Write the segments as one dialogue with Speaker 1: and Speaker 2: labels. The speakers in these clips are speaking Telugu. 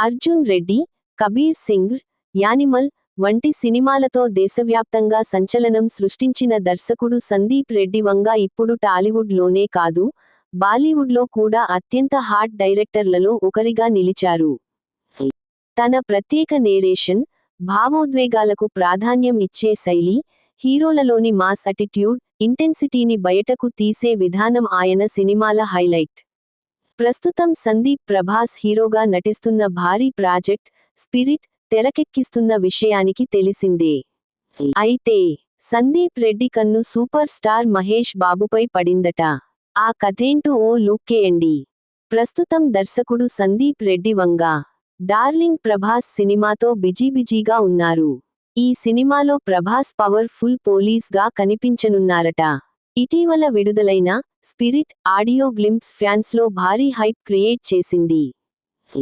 Speaker 1: అర్జున్ రెడ్డి కబీర్ సింగ్ యానిమల్ వంటి సినిమాలతో దేశవ్యాప్తంగా సంచలనం సృష్టించిన దర్శకుడు సందీప్ రెడ్డి వంగ ఇప్పుడు టాలీవుడ్లోనే కాదు బాలీవుడ్లో కూడా అత్యంత హాట్ డైరెక్టర్లలో ఒకరిగా నిలిచారు. తన ప్రత్యేక నేరేషన్ భావోద్వేగాలకు ప్రాధాన్యం ఇచ్చే శైలి హీరోలలోని మాస్ అటిట్యూడ్ ఇంటెన్సిటీని బయటకు తీసే విధానం ఆయన సినిమాల హైలైట్. ప్రస్తుతం సందీప్ ప్రభాస్ హీరోగా నటిస్తున్న భారీ ప్రాజెక్ట్ స్పిరిట్ తెరకెక్కిస్తున్న విషయానికి తెలిసిందే. అయితే సందీప్ రెడ్డి కన్ను సూపర్ స్టార్ మహేష్ బాబుపై పడిందట. ఆ కథేంటో ఓ లుక్కేయండి ప్రస్తుతం దర్శకుడు సందీప్ రెడ్డి వంగ డార్లింగ్ ప్రభాస్ సినిమాతో బిజీబిజీగా ఉన్నారు. ఈ సినిమాలో ప్రభాస్ పవర్ ఫుల్ పోలీస్గా కనిపించనున్నారట. ఇటీవల విడుదలైన స్పిరిట్ ఆడియో గ్లింప్స్ ఫ్యాన్స్లో భారీ హైప్ క్రియేట్ చేసింది.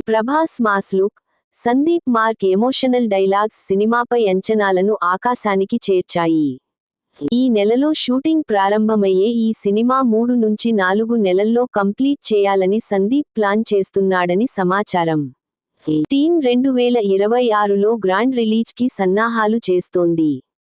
Speaker 1: Prabhas mass look Sandeep mark emotional dialogues సినిమాపై అంచనాలను ఆకాశానికి చేర్చాయి. ఈ నెలలో షూటింగ్ ప్రారంభమయ్యే ఈ సినిమా మూడు నుంచి నాలుగు నెలల్లో కంప్లీట్ చేయాలని సందీప్ ప్లాన్ చేస్తున్నాడని సమాచారం. టీం రెండు వేల ఇరవై ఆరులో గ్రాండ్ రిలీజ్కి సన్నాహాలు చేస్తోంది.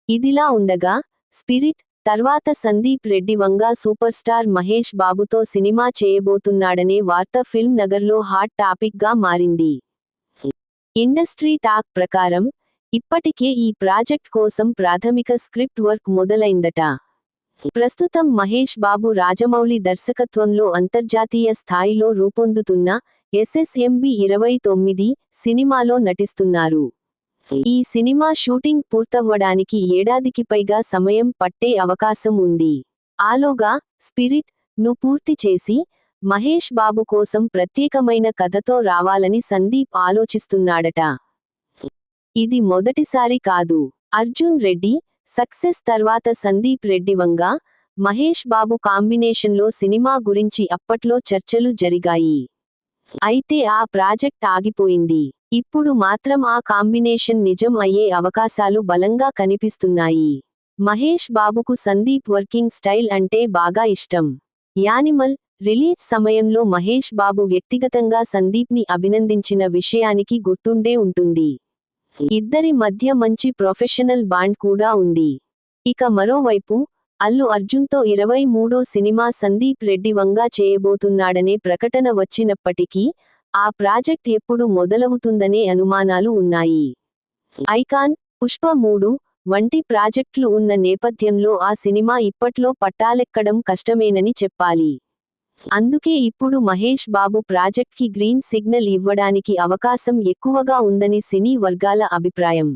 Speaker 1: ఇదిలా ఉండగా స్పిరిట్ తర్వాత సందీప్ రెడ్డి వంగ సూపర్ స్టార్ మహేష్ బాబుతో సినిమా చేయబోతున్నాడనే వార్త ఫిల్మ్ నగర్లో హాట్ టాపిక్గా మారింది. ఇండస్ట్రీ టాక్ ప్రకారం ఇప్పటికే ఈ ప్రాజెక్ట్ కోసం ప్రాథమిక స్క్రిప్ట్ వర్క్ మొదలైందట. ప్రస్తుతం మహేష్ బాబు రాజమౌళి దర్శకత్వంలో అంతర్జాతీయ స్థాయిలో రూపొందుతున్న ఎస్ఎస్ఎంబి ఇరవై తొమ్మిది సినిమాలో నటిస్తున్నారు. ఈ సినిమా షూటింగ్ పూర్తవ్వడానికి ఏడాదికి పైగా సమయం పట్టే అవకాశం ఉంది. ఆలోగా స్పిరిట్ను పూర్తి చేసి మహేష్ బాబు కోసం ప్రత్యేకమైన కథతో రావాలని సందీప్ ఆలోచిస్తున్నాడట. ఇది మొదటిసారి కాదు. అర్జున్ రెడ్డి సక్సెస్ తర్వాత సందీప్ రెడ్డి వంగ మహేష్ బాబు కాంబినేషన్లో సినిమా గురించి అప్పట్లో చర్చలు జరిగాయి. అయితే ఆ ప్రాజెక్ట్ ఆగిపోయింది. ఇప్పుడు మాత్రం ఆ కాంబినేషన్ నిజం అయ్యే అవకాశాలు బలంగా కనిపిస్తున్నాయి. మహేష్ బాబుకు సందీప్ వర్కింగ్ స్టైల్ అంటే బాగా ఇష్టం. యానిమల్ రిలీజ్ సమయంలో మహేష్ బాబు వ్యక్తిగతంగా సందీప్ని అభినందించిన విషయానికి గుర్తుండే ఉంటుంది. ఇద్దరి మధ్య మంచి ప్రొఫెషనల్ బాండ్ కూడా ఉంది. ఇక మరోవైపు అల్లు అర్జున్తో ఇరవై మూడో సినిమా సందీప్ రెడ్డి వంగా చేయబోతున్నాడనే ప్రకటన వచ్చినప్పటికీ ఆ ప్రాజెక్ట్ ఎప్పుడు మొదలవుతుందనే అనుమానాలు ఉన్నాయి. ఐకాన్ పుష్ప మూడు వంటి ప్రాజెక్టులు ఉన్న నేపథ్యంలో ఆ సినిమా ఇప్పట్లో పట్టాలెక్కడం కష్టమేనని చెప్పాలి. అందుకే ఇప్పుడు మహేష్ బాబు ప్రాజెక్ట్కి గ్రీన్ సిగ్నల్ ఇవ్వడానికి అవకాశం ఎక్కువగా ఉందని సినీ వర్గాల అభిప్రాయం.